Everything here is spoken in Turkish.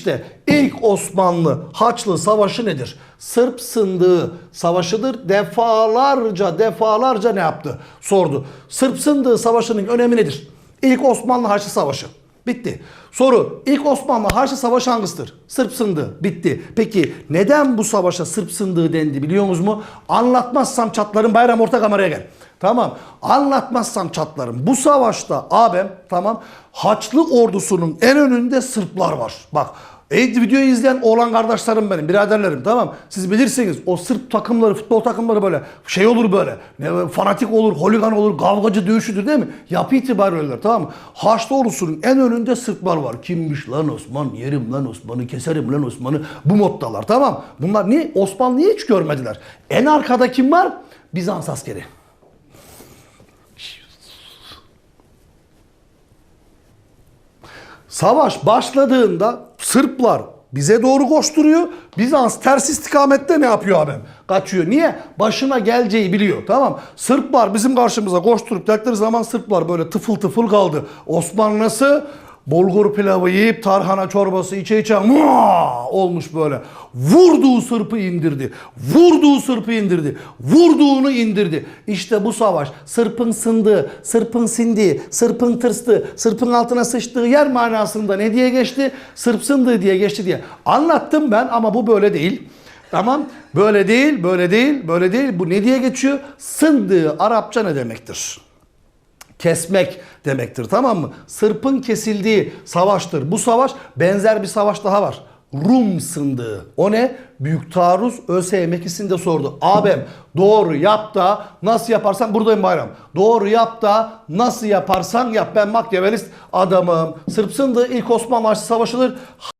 İşte ilk Osmanlı Haçlı Savaşı nedir? Sırp Sındığı Savaşı'dır. Defalarca defalarca ne yaptı? Sordu. Sırp Sındığı Savaşı'nın önemi nedir? İlk Osmanlı Haçlı Savaşı. Bitti. Soru. İlk Osmanlı Haçlı Savaşı hangisidir? Sırp Sındığı. Bitti. Peki neden bu savaşa Sırp Sındığı dendi biliyor musunuz mu? Anlatmazsam çatlarım bayram orta kameraya gel. Tamam. Anlatmazsam çatlarım. Bu savaşta abim tamam Haçlı ordusunun en önünde Sırplar var. Bak e, videoyu izleyen oğlan kardeşlerim benim, biraderlerim tamam. Siz bilirsiniz o Sırp takımları, futbol takımları böyle şey olur böyle. Ne, fanatik olur, holigan olur, kavgacı dövüşüdür değil mi? Yapı itibariyle öyleler tamam? Haçlı ordusunun en önünde Sırplar var. Kimmiş lan Osman? Yerim lan Osman'ı, keserim lan Osman'ı. Bu moddalar tamam. Bunlar niye? Osmanlı'yı hiç görmediler. En arkada kim var? Bizans askeri. Savaş başladığında Sırplar bize doğru koşturuyor. Bizans ters istikamette ne yapıyor abim? Kaçıyor. Niye? Başına geleceği biliyor. Tamam. Sırplar bizim karşımıza koşturup geldikleri zaman Sırplar böyle tıfıl tıfıl kaldı. Osmanlı nasıl? Bulgur pilavı yiyip tarhana çorbası içe içe muaa olmuş böyle. Vurduğu sırpı indirdi. Vurduğu sırpı indirdi. Vurduğunu indirdi. İşte bu savaş sırpın sındığı, sırpın sindiği, sırpın tırstı, sırpın altına sıçtığı yer manasında ne diye geçti? Sırp sındığı diye geçti diye. Anlattım ben ama bu böyle değil. Tamam böyle değil, böyle değil, böyle değil. Bu ne diye geçiyor? Sındığı Arapça ne demektir? Kesmek demektir tamam mı? Sırpın kesildiği savaştır. Bu savaş benzer bir savaş daha var. Rum sındığı. O ne? Büyük taarruz ÖSYM ikisini de sordu. Abim doğru yap da nasıl yaparsan buradayım bayram. Doğru yap da nasıl yaparsan yap. Ben Makyavelist adamım. Sırp sındığı ilk Osmanlı Savaşı'dır.